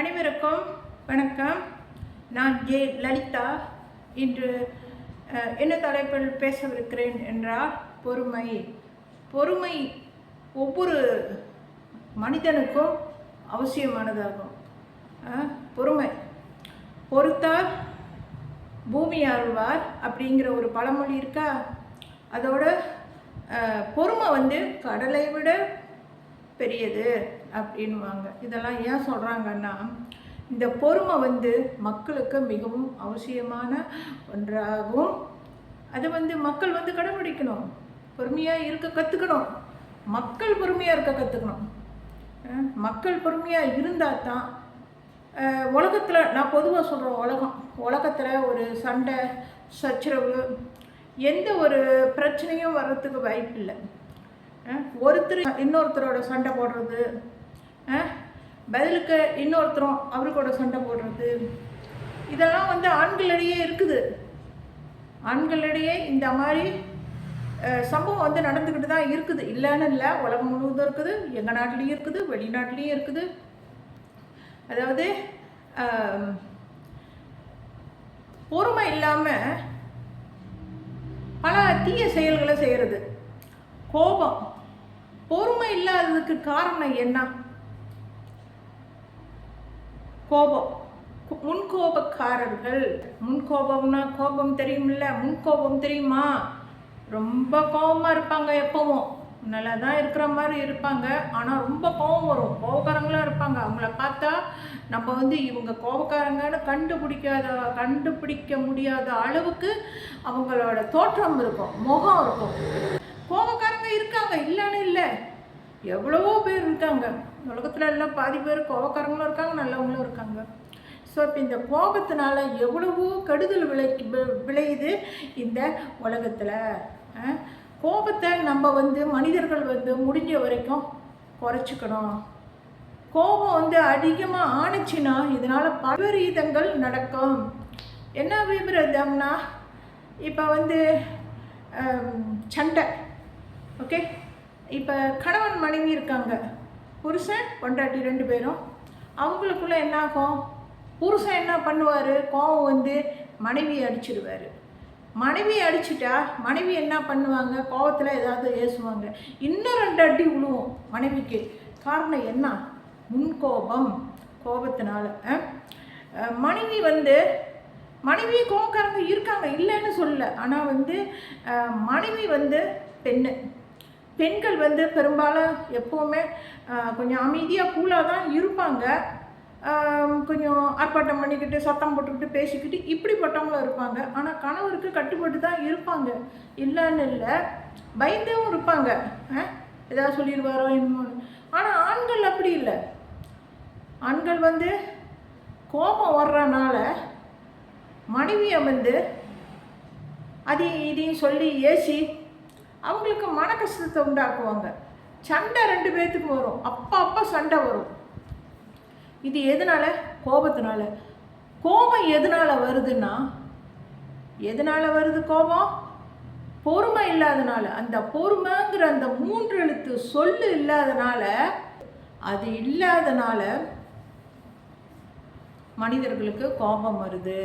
அனைவருக்கும் வணக்கம். நான் ஜே லலிதா. இன்று என்ன தலைப்பில் பேசவிருக்கிறேன் என்றால் பொறுமை. பொறுமை ஒவ்வொரு மனிதனுக்கும் அவசியமானதாகும். பொறுமை. பொறுத்தால் பூமி ஆழ்வார் அப்படிங்கிற ஒரு பழமொழி இருக்கா? அதோட பொறுமை வந்து கடலை விட பெரியது. அப்படின்வாங்க இதெல்லாம் ஏன் சொல்கிறாங்கன்னா இந்த பொறுமை வந்து மக்களுக்கு மிகவும் அவசியமான ஒன்றாகும். அது வந்து மக்கள் வந்து கடைபிடிக்கணும். பொறுமையாக இருக்க கற்றுக்கணும் மக்கள் பொறுமையாக இருக்க கற்றுக்கணும் மக்கள் பொறுமையாக இருந்தால் தான் உலகத்தில் நான் பொதுவாக சொல்கிறேன் உலகம். உலகத்தில் ஒரு சண்டை சச்சரவு எந்த ஒரு பிரச்சனையும் வர்றதுக்கு வாய்ப்பில்லை. இல்லை ஒருத்தர் இன்னொருத்தரோட சண்டை போடுறது பதிலுக்கு இன்னொருத்தரும் அவருக்கூட சண்டை போடுறது. இதெல்லாம் வந்து ஆண்களிடையே இருக்குது. ஆண்களிடையே இந்த மாதிரி சம்பவம் வந்து நடந்துக்கிட்டு தான் இருக்குது. இல்லைன்னு இல்லை உலகம் முழுவதும் இருக்குது. எங்கள் நாட்டிலையும் இருக்குது வெளிநாட்டிலையும் இருக்குது. அதாவது பொறுமை இல்லாமல் பல தீய செயல்களை செய்கிறது கோபம். பொறுமை இல்லாததுக்கு காரணம் என்ன? கோபம் கு- முன்கோபக்காரர்கள். முன்கோபம்னா கோபம் தெரியுமில்ல? முன்கோபம் தெரியுமா? ரொம்ப கோபமாக இருப்பாங்க எப்பவும். நல்லா தான் இருக்கிற மாதிரி இருப்பாங்க. ஆனால் ரொம்ப கோபம் வரும். கோபக்காரங்களாக இருப்பாங்க. அவங்கள பார்த்தா நம்ம வந்து இவங்க கோபக்காரங்கன்னு கண்டுபிடிக்காத கண்டுபிடிக்க முடியாத அளவுக்கு அவங்களோட தோற்றம் இருக்கும். முகம் இருக்கும். கோபக்காரங்க இருக்காங்க. இல்லைன்னு இல்லை. எவ்வளவோ பேர் இருக்காங்க. உலகத்தில் எல்லாம் பாதி பேர் கோபக்காரங்களும் இருக்காங்க நல்லவங்களும் இருக்காங்க. ஸோ இப்போ இந்த கோபத்தினால எவ்வளவோ கெடுதல் விளை வி- விளையுது இந்த உலகத்தில். கோபத்தை நம்ம வந்து மனிதர்கள் வந்து முடிஞ்ச வரைக்கும் குறைச்சிக்கணும். கோபம் வந்து அதிகமாக ஆணுச்சுன்னா இதனால் பலவீதங்கள் நடக்கும். என்ன விபரீதம்னா இப்போ வந்து சண்டை. ஓகே? இப்போ கணவன் மனைவி இருக்காங்க. புருஷன் பொண்டாட்டி ரெண்டு பேரும். அவங்களுக்குள்ளே என்ன ஆகும் புருஷன் என்ன பண்ணுவார்? கோவம் வந்து மனைவியை அடிச்சிடுவார் மனைவி அடிச்சிட்டா மனைவி என்ன பண்ணுவாங்க? கோவத்தில் ஏதாவது ஏசுவாங்க. இன்னும் ரெண்டு அடி விழுவும் மனைவிக்கு. காரணம் என்ன? முன்கோபம் கோபத்தினால. மனைவி வந்து மனைவி கோபக்காரங்க இருக்காங்க இல்லைன்னு சொல்லல. ஆனால் வந்து மனைவி வந்து பெண்ணு. பெண்கள் வந்து பெரும்பாலும் எப்போவுமே கொஞ்சம் அமைதியாக கூலாக தான் இருப்பாங்க. கொஞ்சம் ஆர்ப்பாட்டம் பண்ணிக்கிட்டு சத்தம் போட்டுக்கிட்டு பேசிக்கிட்டு இப்படிப்பட்டவங்களும் இருப்பாங்க. ஆனால் கணவருக்கு கட்டுப்பட்டு தான் இருப்பாங்க. இல்லைன்னு இல்லை பயந்தவும் இருப்பாங்க. ஆ? ஏதாவது சொல்லிடுவாரோ என்னமோன்னு. ஆனால் ஆண்கள் அப்படி இல்லை. ஆண்கள் வந்து கோபம் வர்றனால மனைவியை வந்து அதையும் இதையும் சொல்லி ஏசி அவங்களுக்கு மன கஷ்டத்தை உண்டாக்குவாங்க. சண்டை ரெண்டு பேர்த்துக்கு வரும். அப்போ அப்போ சண்டை வரும். இது எதனால? கோபத்தினால. கோபம் எதனால வருதுன்னா எதனால வருது கோபம்? பொறுமை இல்லாதனால. அந்த பொறுமைங்கிற அந்த மூன்று எழுத்து சொல்லு இல்லாதனால அது இல்லாதனால மனிதர்களுக்கு கோபம் வருது.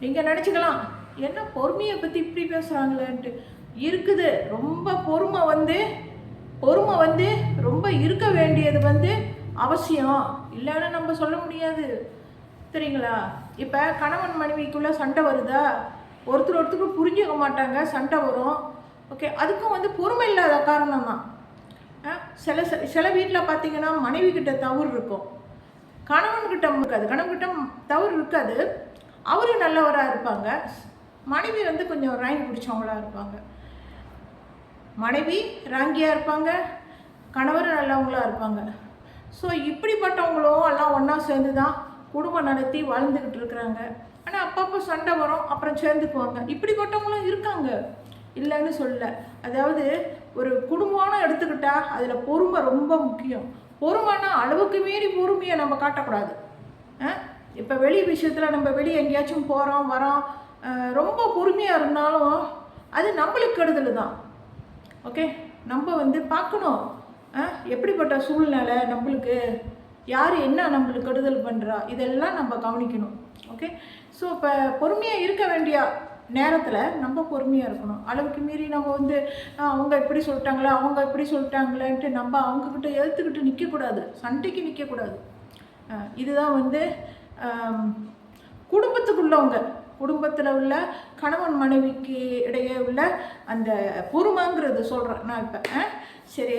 நீங்கள் நினச்சிக்கலாம். என்ன பொறுமையை பற்றி இப்படி பேசுகிறாங்களேன்ட்டு இருக்குது ரொம்ப பொறுமை வந்து பொறுமை வந்து ரொம்ப இருக்க வேண்டியது வந்து அவசியம். இல்லைன்னு நம்ம சொல்ல முடியாது. சரிங்களா இப்போ கணவன் மனைவிக்குள்ளே சண்டை வருதா? ஒருத்தர் ஒருத்தருக்கு புரிஞ்சுக்க மாட்டாங்க சண்டை வரும். ஓகே அதுக்கும் வந்து பொறுமை இல்லாத காரணம் தான். சில சில- சில வீட்டில் பார்த்தீங்கன்னா மனைவி கிட்ட தவறு இருக்கும். கணவன்கிட்ட இருக்காது. கணவன்கிட்ட தவறு இருக்காது. அவரும் நல்லவராக இருப்பாங்க. மனைவி வந்து கொஞ்சம் ராங்கி பிடிச்சவங்களா இருப்பாங்க. மனைவி ராங்கியாக இருப்பாங்க கணவர் நல்லவங்களா இருப்பாங்க. ஸோ இப்படிப்பட்டவங்களும் எல்லாம் ஒன்றா சேர்ந்து தான் குடும்பம் நடத்தி வாழ்ந்துக்கிட்டு இருக்கிறாங்க. ஆனால் அப்பப்போ சண்டை வரும் அப்புறம் சேர்ந்துக்குவாங்க. இப்படிப்பட்டவங்களும் இருக்காங்க. இல்லைன்னு சொல்ல அதாவது ஒரு குடும்பம்னு எடுத்துக்கிட்டால் அதில் பொறுமை ரொம்ப முக்கியம். பொறுமைன்னா அளவுக்கு மீறி பொறுமையை நம்ம காட்டக்கூடாது. இப்போ வெளி விஷயத்தில் நம்ம வெளியே எங்கேயாச்சும் போகிறோம் வரோம் ரொம்ப பொறுமையாக இருந்தாலும் அது நம்மளுக்கு கெடுதல் தான். ஓகே? நம்ம வந்து பார்க்கணும். ஆ எப்படிப்பட்ட சூழ்நிலை நம்மளுக்கு யார் என்ன நம்மளுக்கு கெடுதல் பண்ணுறா இதெல்லாம் நம்ம கவனிக்கணும். ஓகே? ஸோ இப்போ பொறுமையாக இருக்க வேண்டிய நேரத்தில் நம்ம பொறுமையாக இருக்கணும். அளவுக்கு மீறி நம்ம வந்து அவங்க இப்படி சொல்லிட்டாங்களே அவங்க இப்படி சொல்லிட்டாங்களேன்ட்டு நம்ம அவங்கக்கிட்ட எழுத்துக்கிட்டு நிற்கக்கூடாது சண்டைக்கு நிற்கக்கூடாது இதுதான் வந்து குடும்பத்துக்குள்ளவங்க குடும்பத்தில் உள்ள கணவன் மனைவிக்கு இடையே உள்ள அந்த பொறுமைங்கிறது சொல்கிறேன் நான் இப்போ சரி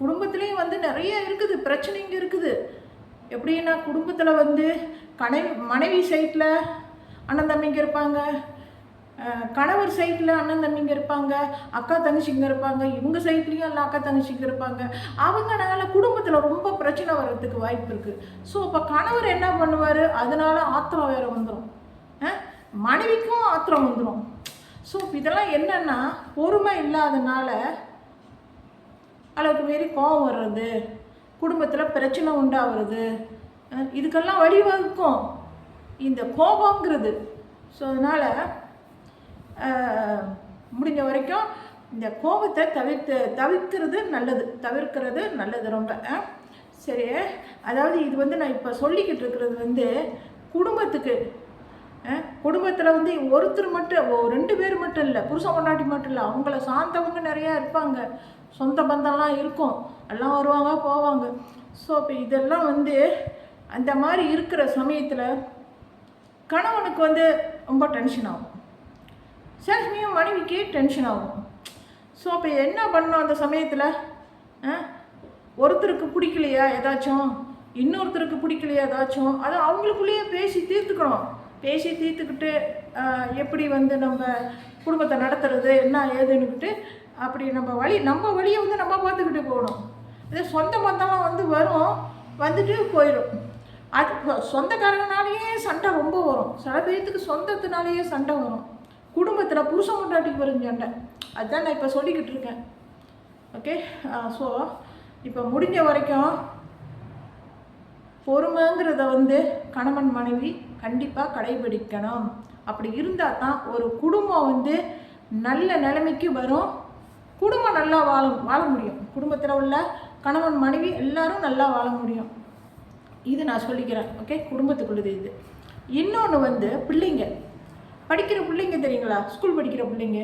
குடும்பத்துலேயும் வந்து நிறைய இருக்குது பிரச்சனைங்க இருக்குது. எப்படின்னா குடும்பத்தில் வந்து கணவி மனைவி சைட்டில் அண்ணன் தம்பிங்க இருப்பாங்க கணவர் சைட்டில் அண்ணன் தம்பிங்க இருப்பாங்க அக்கா தங்கச்சிங்க இருப்பாங்க இவங்க சைட்லேயும் எல்லாம் அக்கா தங்கச்சிங்க இருப்பாங்க. அவங்கனால குடும்பத்தில் ரொம்ப பிரச்சனை வர்றதுக்கு வாய்ப்பு இருக்குது ஸோ அப்போ கணவர் என்ன பண்ணுவார்? அதனால ஆத்திரம் வேறு வந்துடும் மனைவிக்கும் ஆத்திரம் வந்துடும் ஸோ இதெல்லாம் என்னென்னா பொறுமை இல்லாதனால அளவுக்கு மீறி கோபம் வர்றது குடும்பத்தில் பிரச்சனை உண்டாகிறது இதுக்கெல்லாம் வழிவகுக்கும். இந்த கோபங்கிறது ஸோ அதனால் முடிஞ்ச வரைக்கும் இந்த கோபத்தை தவிர்த்து தவிர்க்கிறது நல்லது. தவிர்க்கிறது நல்லது ரொம்ப. சரி. அதாவது இது வந்து நான் இப்போ சொல்லிக்கிட்டு இருக்கிறது வந்து குடும்பத்துக்கு குடும்பத்தில் வந்து ஒருத்தர் மட்டும் ஓ, ரெண்டு பேர் மட்டும் இல்லை புருஷன் கொண்டாட்டி மட்டும் இல்லை அவங்கள சார்ந்தவங்க நிறையா இருப்பாங்க. சொந்த பந்தம்லாம் இருக்கும். எல்லாம் வருவாங்க போவாங்க. ஸோ இப்போ இதெல்லாம் வந்து அந்த மாதிரி இருக்கிற சமயத்தில் கணவனுக்கு வந்து ரொம்ப டென்ஷன் ஆகும். சேஷ்மியும் மனைவிக்கு டென்ஷன் ஆகும். ஸோ அப்போ என்ன பண்ணோம் அந்த சமயத்தில்? ஒருத்தருக்கு பிடிக்கலையா ஏதாச்சும்? இன்னொருத்தருக்கு பிடிக்கலையா ஏதாச்சும்? அதை அவங்களுக்குள்ளேயே பேசி தீர்த்துக்கணும். பேசி தீர்த்துக்கிட்டு எப்படி வந்து நம்ம குடும்பத்தை நடத்துறது என்ன ஏதுன்னுக்கிட்டு அப்படி நம்ம வழி நம்ம வழியை வந்து நம்ம பார்த்துக்கிட்டு போகணும். இதே சொந்த பந்தமாக வந்து வரும் வந்துட்டு போயிடும் அது சொந்தக்காரங்கனாலேயே சண்டை ரொம்ப வரும். சில பேர்த்துக்கு சொந்தத்தினாலேயே சண்டை வரும். குடும்பத்தில் புருஷன் கொண்டாட்டிக்கு வரும் சண்டை. அதுதான் நான் இப்போ சொல்லிக்கிட்டு இருக்கேன். ஓகே? ஸோ இப்போ முடிஞ்ச வரைக்கும் பொறுமைங்கிறத வந்து கணவன் மனைவி கண்டிப்பாக கடைபிடிக்கணும். அப்படி இருந்தால் தான் ஒரு குடும்பம் வந்து நல்ல நிலைமைக்கு வரும். குடும்பம் நல்லா வாழ வாழ முடியும். குடும்பத்தில் உள்ள கணவன் மனைவி எல்லாரும் நல்லா வாழ முடியும். இது நான் சொல்லிக்கிறேன். ஓகே? குடும்பத்துக்குள்ளது இது. இன்னொன்று வந்து பிள்ளைங்க. படிக்கிற பிள்ளைங்க தெரியுங்களா? ஸ்கூல் படிக்கிற பிள்ளைங்க.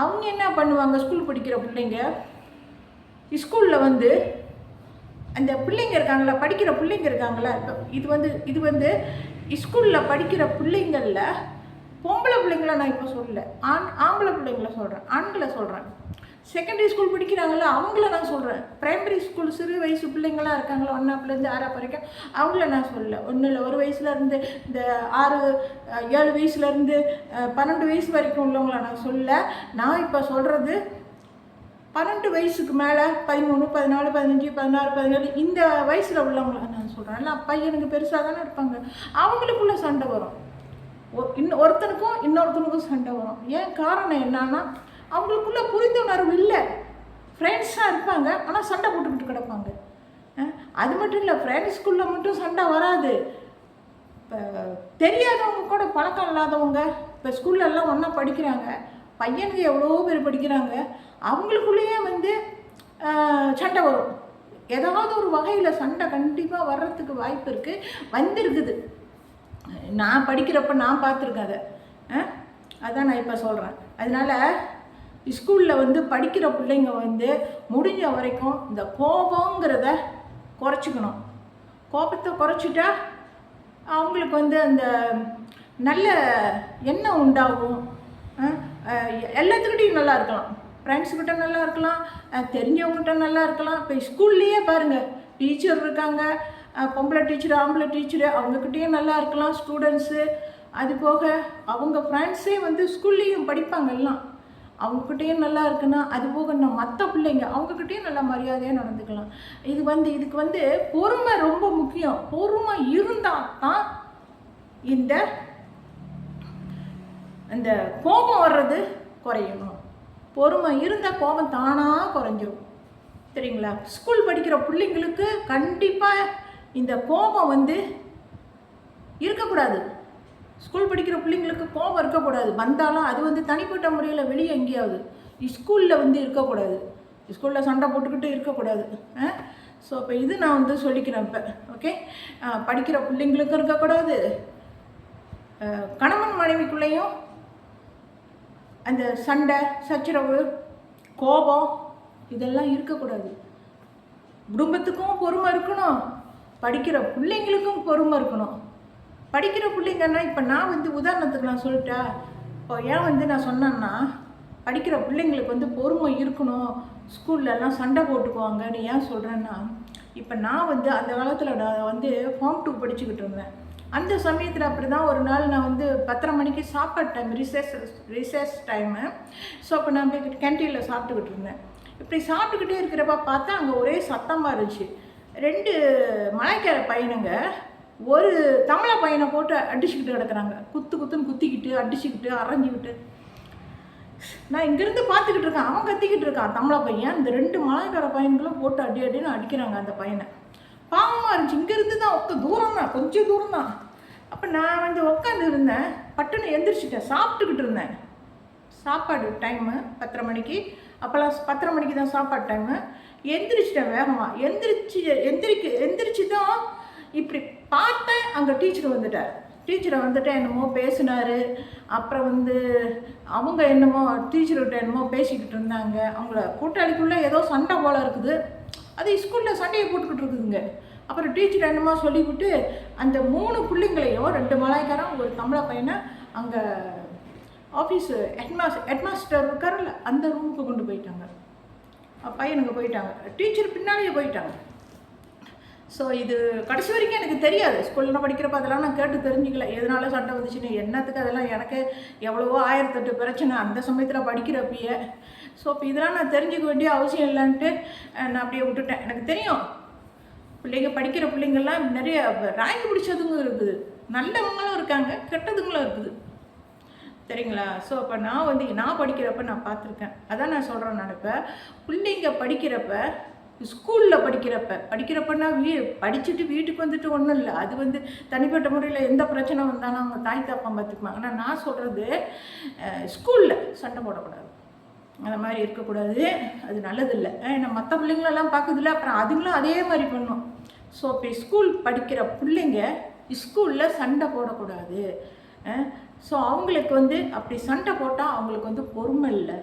அவங்க என்ன பண்ணுவாங்க? ஸ்கூல் படிக்கிற பிள்ளைங்க. ஸ்கூலில் வந்து அந்த பிள்ளைங்க இருக்காங்களா படிக்கிற பிள்ளைங்க இருக்காங்களா இது வந்து இது வந்து ஸ்கூலில் படிக்கிற பிள்ளைங்களில் பொம்பளை பிள்ளைங்கள நான் இப்போ சொல்லல. ஆண் ஆம்பளை பிள்ளைங்கள சொல்கிறேன் ஆண்களை சொல்கிறேன் செகண்டரி ஸ்கூல் படிக்கிறாங்களா அவங்கள நான் சொல்கிறேன் பிரைமரி ஸ்கூல் சிறு வயசு பிள்ளைங்களாம் இருக்காங்களா? ஒன்றாப்புலேருந்து ஆறாம் வரைக்கும் அவங்கள நான் சொல்லல. ஒன்றும் இல்லை. ஒரு வயசுலேருந்து இந்த ஆறு ஏழு வயசுலேருந்து பன்னெண்டு வயசு வரைக்கும் உள்ளவங்கள நான் சொல்லல. நான் இப்போ சொல்கிறது பன்னெண்டு வயசுக்கு மேலே பதிமூணு பதினாலு பதினஞ்சு பதினாறு பதினேழு இந்த வயசில் உள்ளவங்கள நான் சொல்கிறேன் இல்லை பையனுக்கு பெருசாக தானே இருப்பாங்க. அவங்களுக்குள்ள சண்டை வரும். ஒ- இன்னும் ஒருத்தனுக்கும் இன்னொருத்தனுக்கும் சண்டை வரும். ஏன் காரணம் என்னன்னா அவங்களுக்குள்ள புரிந்துணர்வு இல்லை. ஃப்ரெண்ட்ஸாக இருப்பாங்க ஆனால் சண்டை போட்டுக்கிட்டு கிடப்பாங்க. அது மட்டும் இல்லை ஃப்ரெண்ட்ஸ்குள்ளே மட்டும் சண்டை வராது. இப்போ தெரியாதவங்க கூட பழக்கம் இல்லாதவங்க இப்போ ஸ்கூல்லெல்லாம் ஒன்றா படிக்கிறாங்க. பையனுக்கு எவ்வளோ பேர் படிக்கிறாங்க அவங்களுக்குள்ளேயே வந்து சண்டை வரும். ஏதாவது ஒரு வகையில் சண்டை கண்டிப்பாக வர்றதுக்கு வாய்ப்பு இருக்குது வந்திருக்குது. நான் படிக்கிறப்ப நான் பார்த்துருக்கேன் அதை. ஆ? அதான் நான் இப்போ சொல்கிறேன் அதனால் ஸ்கூலில் வந்து படிக்கிற பிள்ளைங்க வந்து முடிஞ்ச வரைக்கும் இந்த கோபங்கிறத குறைச்சிக்கணும். கோபத்தை குறைச்சிட்டா அவங்களுக்கு வந்து அந்த நல்ல எண்ணம் உண்டாகும். ஆ எல்லாத்துக்கிட்டையும் நல்லா இருக்கலாம். ஃப்ரெண்ட்ஸுக்கிட்ட நல்லா இருக்கலாம். தெரிஞ்சவங்ககிட்ட நல்லா இருக்கலாம். இப்போ ஸ்கூல்லையே பாருங்கள் டீச்சர் இருக்காங்க. பொம்பளை டீச்சர் ஆம்பளை டீச்சரு அவங்கக்கிட்டேயும் நல்லா இருக்கலாம். ஸ்டூடெண்ட்ஸு அது போக அவங்க ஃப்ரெண்ட்ஸே வந்து ஸ்கூல்லேயும் படிப்பாங்க எல்லாம். அவங்கக்கிட்டேயும் நல்லா இருக்குன்னா அது போக நான் மற்ற பிள்ளைங்க அவங்கக்கிட்டேயும் நல்லா மரியாதையாக நடந்துக்கலாம். இது வந்து இதுக்கு வந்து பொறுமை ரொம்ப முக்கியம். பொறுமை இருந்தால் தான் இந்த இந்த கோபம் வர்றது குறையணும். பொறுமை இருந்தால் கோபம் தானாக குறைஞ்சிரும். சரிங்களா? ஸ்கூல் படிக்கிற பிள்ளைங்களுக்கு கண்டிப்பாக இந்த கோபம் வந்து இருக்கக்கூடாது. ஸ்கூல் படிக்கிற பிள்ளைங்களுக்கு கோபம் இருக்கக்கூடாது. வந்தாலும் அது வந்து தனிப்பட்ட முறையில் வெளியே எங்கேயாவது. ஸ்கூலில் வந்து இருக்கக்கூடாது. ஸ்கூலில் சண்டை போட்டுக்கிட்டு இருக்கக்கூடாது. ஸோ இப்போ இது நான் வந்து சொல்லிக்கிறேன் இப்போ. ஓகே படிக்கிற பிள்ளைங்களுக்கும் இருக்கக்கூடாது. கணவன் மனைவிக்குள்ளேயும் அந்த சண்டை சச்சரவு கோபம் இதெல்லாம் இருக்கக்கூடாது. குடும்பத்துக்கும் பொறுமை இருக்கணும். படிக்கிற பிள்ளைங்களுக்கும் பொறுமை இருக்கணும். படிக்கிற பிள்ளைங்கன்னா இப்போ நான் வந்து உதாரணத்துக்கு நான் சொல்லிட்டா இப்போ ஏன் வந்து நான் சொன்னேன்னா படிக்கிற பிள்ளைங்களுக்கு வந்து பொறுமை இருக்கணும். ஸ்கூல்லலாம் சண்டை சண்டை போட்டுக்குவாங்கன்னு ஏன் சொல்கிறேன்னா இப்போ நான் வந்து அந்த காலத்தில் நான் வந்து ஃபார்ம் டூ படிச்சுக்கிட்டு இருந்தேன். அந்த சமயத்தில் அப்படி தான் ஒரு நாள் நான் வந்து பத்தரை மணிக்கு சாப்பாடு time research research time so அப்போ நான் போய் கேன்டீனில் சாப்பிட்டுக்கிட்டு இருந்தேன். இப்படி சாப்பிட்டுக்கிட்டே இருக்கிறப்ப பார்த்தா அங்கே ஒரே சத்தமாக இருந்துச்சு. ரெண்டு மலைக்கார பையனுங்க ஒரு தமிழ பையனை போட்டு அடிச்சுக்கிட்டு கிடக்குறாங்க. குத்து குத்துன்னு குத்திக்கிட்டு அடிச்சுக்கிட்டு அரைஞ்சிக்கிட்டு. நான் இங்கேருந்து பார்த்துக்கிட்டு இருக்கேன். அவன் கத்திக்கிட்டு இருக்கான் தமிழ பையன். இந்த ரெண்டு மலைக்கார பையன்களும் போட்டு அடி அடின்னு அடிக்கிறாங்க அந்த பையனை. பாவமாக இருந்துச்சு. இங்கேருந்து தான் ஒக்க தூரம் தான் கொஞ்சம் தூரம் தான் அப்போ நான் வந்து உட்காந்து இருந்தேன் பட்டுன்னு எந்திரிச்சிட்டேன். சாப்பிட்டுக்கிட்டு இருந்தேன். சாப்பாடு டைமு பத்தரை மணிக்கு. அப்போல்லாம் பத்தரை மணிக்கு தான் சாப்பாடு டைமு எந்திரிச்சிட்டேன் வேகமாக எந்திரிச்சு எந்திரிக்க எந்திரிச்சு தான் இப்படி பார்த்தேன். அங்கே டீச்சர் வந்துட்டார். டீச்சரை வந்துட்டு என்னமோ பேசினார். அப்புறம் வந்து அவங்க என்னமோ டீச்சர்கிட்ட என்னமோ பேசிக்கிட்டு இருந்தாங்க. அவங்கள கூட்டாளிக்குள்ளே ஏதோ சண்டை போல இருக்குது. அது ஸ்கூலில் சண்டையை போட்டுக்கிட்டு இருக்குதுங்க. அப்புறம் டீச்சர் என்னமோ சொல்லிவிட்டு அந்த மூணு பிள்ளைங்களையும் ரெண்டு மலாய்க்காரன் ஒரு தமிழ பையனை அங்கே ஆஃபீஸு ஹெட்மாஸ் ஹெட்மாஸ்டர் இருக்கார்ல அந்த ரூமுக்கு கொண்டு போயிட்டாங்க. பையனுக்கு போயிட்டாங்க. டீச்சர் பின்னாடியே போயிட்டாங்க. ஸோ இது கடைசி வரைக்கும் எனக்கு தெரியாது. ஸ்கூலில் படிக்கிறப்ப அதெல்லாம் நான் கேட்டு தெரிஞ்சிக்கல. எதனால சண்டை வந்துச்சுன்னு என்னத்துக்கு அதெல்லாம் எனக்கு எவ்வளவோ ஆயிரத்தெட்டு பிரச்சனை அந்த சமயத்தில் படிக்கிறப்பயே. ஸோ இப்போ இதெல்லாம் நான் தெரிஞ்சுக்க வேண்டிய அவசியம் இல்லைன்ட்டு நான் அப்படியே விட்டுட்டேன். எனக்கு தெரியும். பிள்ளைங்க படிக்கிற பிள்ளைங்கள்லாம் நிறைய ரேங்க் பிடிச்சதுங்களும் இருக்குது. நல்லவங்களும் இருக்காங்க கெட்டதுங்களும் இருக்குது. சரிங்களா? ஸோ அப்போ நான் வந்து நான் படிக்கிறப்ப நான் பார்த்துருக்கேன். அதான் நான் சொல்கிறேன் நினைப்ப பிள்ளைங்க படிக்கிறப்ப ஸ்கூலில் படிக்கிறப்ப படிக்கிறப்பன்னா வீ படிச்சுட்டு வீட்டுக்கு வந்துட்டு ஒன்றும் இல்லை. அது வந்து தனிப்பட்ட முறையில் எந்த பிரச்சனை வந்தாலும் அவங்க தாய் தாப்பா பார்த்துக்குவாங்க. ஆனால் நான் சொல்கிறது ஸ்கூலில் சண்டை போடக்கூடாது. அந்த மாதிரி இருக்கக்கூடாது. அது நல்லதில்லை. ஏன்னா மற்ற பிள்ளைங்களெல்லாம் பார்க்குதுல அப்புறம் அதுங்களும் அதே மாதிரி பண்ணும். ஸோ இப்போ ஸ்கூல் படிக்கிற பிள்ளைங்க ஸ்கூலில் சண்டை போடக்கூடாது. ஸோ அவங்களுக்கு வந்து அப்படி சண்டை போட்டால் அவங்களுக்கு வந்து பொறுமை இல்லை.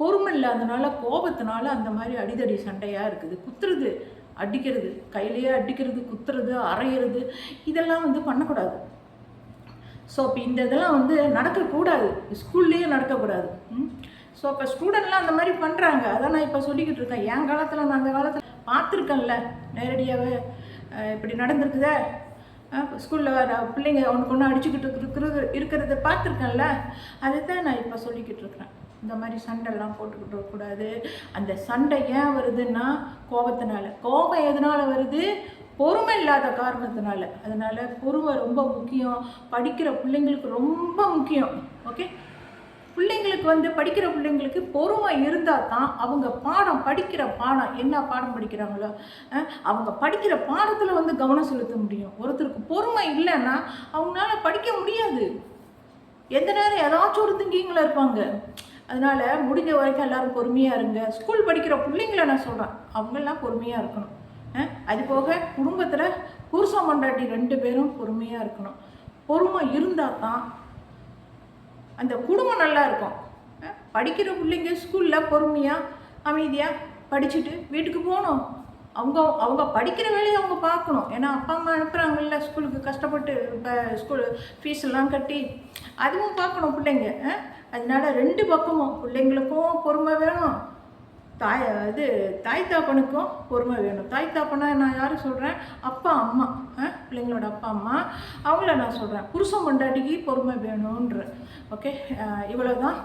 பொறுமை இல்லாதனால கோபத்தினால அந்த மாதிரி அடிதடி சண்டையாக இருக்குது. குத்துறது அடிக்கிறது கையிலேயே அடிக்கிறது குத்துறது அரையிறது இதெல்லாம் வந்து பண்ணக்கூடாது. ஸோ இப்போ இந்த இதெல்லாம் வந்து நடக்கக்கூடாது. ஸ்கூல்லேயே நடக்கக்கூடாது. ஸோ இப்போ ஸ்டூடெண்ட்லாம் அந்த மாதிரி பண்ணுறாங்க அதான் நான் இப்போ சொல்லிக்கிட்டு இருக்கேன். என் காலத்தில் நான் அந்த காலத்தில் பார்த்துருக்கேன்ல. நேரடியாகவே இப்படி நடந்திருக்குதே. ஸ்கூலில் வர பிள்ளைங்க ஒன்று ஒன்று அடிச்சுக்கிட்டு இருக்கிறது இருக்கிறத பார்த்துருக்கேன்ல. அதை தான் நான் இப்போ சொல்லிக்கிட்டு இருக்கிறேன் இந்த மாதிரி சண்டைலாம் போட்டுக்கிட்டு இருக்கக்கூடாது அந்த சண்டை ஏன் வருதுன்னா கோபத்தினால. கோபம் எதனால் வருது? பொறுமை இல்லாத காரணத்தினால. அதனால் பொறுமை ரொம்ப முக்கியம். படிக்கிற பிள்ளைங்களுக்கு ரொம்ப முக்கியம். பிள்ளைங்களுக்கு வந்து படிக்கிற பிள்ளைங்களுக்கு பொறுமை இருந்தால் தான் அவங்க பாடம் படிக்கிற பாடம் என்ன பாடம் படிக்கிறாங்களோ அவங்க படிக்கிற பாடத்தில் வந்து கவனம் செலுத்த முடியும். ஒருத்தருக்கு பொறுமை இல்லைன்னா அவங்களால படிக்க முடியாது. எந்த நேரம் ஏதாச்சும் ஒரு திங்கிங்கில் இருப்பாங்க. அதனால முடிஞ்ச வரைக்கும் எல்லாரும் பொறுமையாக இருங்க. ஸ்கூல் படிக்கிற பிள்ளைங்கள நான் சொல்கிறேன் அவங்கெல்லாம் பொறுமையாக இருக்கணும். அது போக குடும்பத்தில் புருஷன் மண்டாட்டி ரெண்டு பேரும் பொறுமையாக இருக்கணும். பொறுமை இருந்தால் தான் அந்த குடும்பம் நல்லா இருக்கும். படிக்கிற பிள்ளைங்க ஸ்கூலில் பொறுமையாக அமைதியாக படிச்சுட்டு வீட்டுக்கு போகணும். அவங்க அவங்க படிக்கிற வேலையை அவங்க பார்க்கணும். ஏன்னா அப்பா அம்மா அனுப்புகிறாங்கல்ல ஸ்கூலுக்கு கஷ்டப்பட்டு இப்போ ஸ்கூல் ஃபீஸ் எல்லாம் கட்டி அதுவும் பார்க்கணும் பிள்ளைங்க. அஹ் அதனால ரெண்டு பக்கமும் பிள்ளைங்களுக்கும் பொறுமை வேணும். தாய் இது தாய் தாப்பனுக்கும் பொறுமை வேணும். தாய் தாப்பனா நான் யாரும் சொல்கிறேன் அப்பா அம்மா. பிள்ளைங்களோட அப்பா அம்மா. அவங்கள நான் சொல்கிறேன் புருஷன் கொண்டாட்டிக்கு பொறுமை வேணுன்ற ஓகே? இவ்வளோ தான்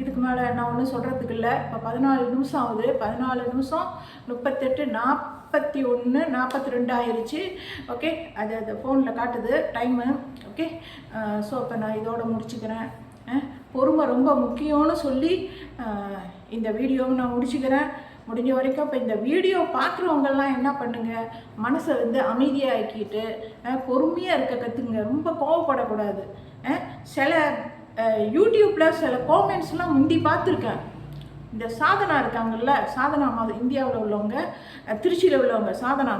இதுக்கு மேலே நான் ஒன்றும் சொல்கிறதுக்கு இல்லை. இப்போ பதினாலு நிமிஷம் ஆகுது. பதினாலு நிமிஷம் முப்பத்தெட்டு நாற்பத்தி ஒன்று நாற்பத்தி ரெண்டு ஆயிடுச்சு ஓகே அது அது ஃபோனில் காட்டுது. டைமு ஓகே ஸோ இப்போ நான் இதோட முடிச்சுக்கிறேன். பொறுமை ரொம்ப முக்கியம்னு சொல்லி இந்த வீடியோவை நான் முடிச்சுக்கிறேன். முடிஞ்ச வரைக்கும் இப்போ இந்த வீடியோ பார்க்குறவங்கெல்லாம் என்ன பண்ணுங்கள் மனசை வந்து அமைதியாக்கிட்டு பொறுமையாக இருக்க கற்றுங்க ரொம்ப கோவப்படக்கூடாது. சில யூடியூப்பில் சில காமெண்ட்ஸ்லாம் முந்தி பார்த்துருக்கேன். இந்த சாதனா இருக்காங்கல்ல சாதனா மாதிரி இந்தியாவில் உள்ளவங்க திருச்சியில் உள்ளவங்க சாதனா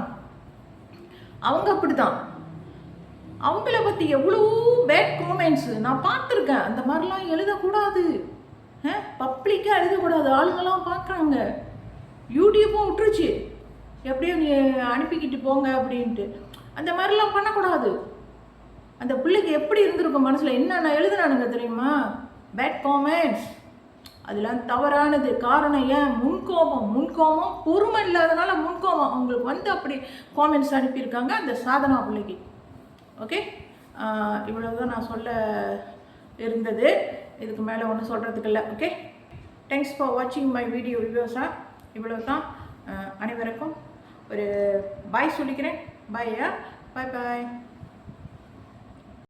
அவங்க அப்படிதான் அவங்கள பற்றி எவ்வளோ பேட் காமெண்ட்ஸு நான் பார்த்துருக்கேன். அந்த மாதிரிலாம் எழுதக்கூடாது. பப்ளிக்காக எழுதக்கூடாது. ஆளுங்கெல்லாம் பார்க்குறாங்க. யூடியூப்பும் விட்டுருச்சு. எப்படியும் நீ அனுப்பிக்கிட்டு போங்க அப்படின்ட்டு. அந்த மாதிரிலாம் பண்ணக்கூடாது. அந்த பிள்ளைக்கு எப்படி இருந்திருக்கும் மனசில்? என்னென்ன எழுதுனானுங்க தெரியுமா? பேட் காமெண்ட்ஸ் அதெல்லாம் தவறானது. காரணம் ஏன்? முன்கோபம். முன்கோபம் பொறுமை இல்லாதனால முன்கோபம். அவங்களுக்கு வந்து அப்படி காமெண்ட்ஸ் அனுப்பியிருக்காங்க அந்த சாதனா பிள்ளைக்கு. ஓகே இவ்வளோ தான் நான் சொல்ல இருந்தது. இதுக்கு மேலே ஒன்றும் சொல்கிறதுக்கு இல்லை. ஓகே தேங்க்ஸ் ஃபார் வாட்சிங் மை வீடியோ வியூஸாக இவ்வளோ தான் அனைவருக்கும் ஒரு பாய் சொல்லிக்கிறேன். பாய்யா பாய் பாய்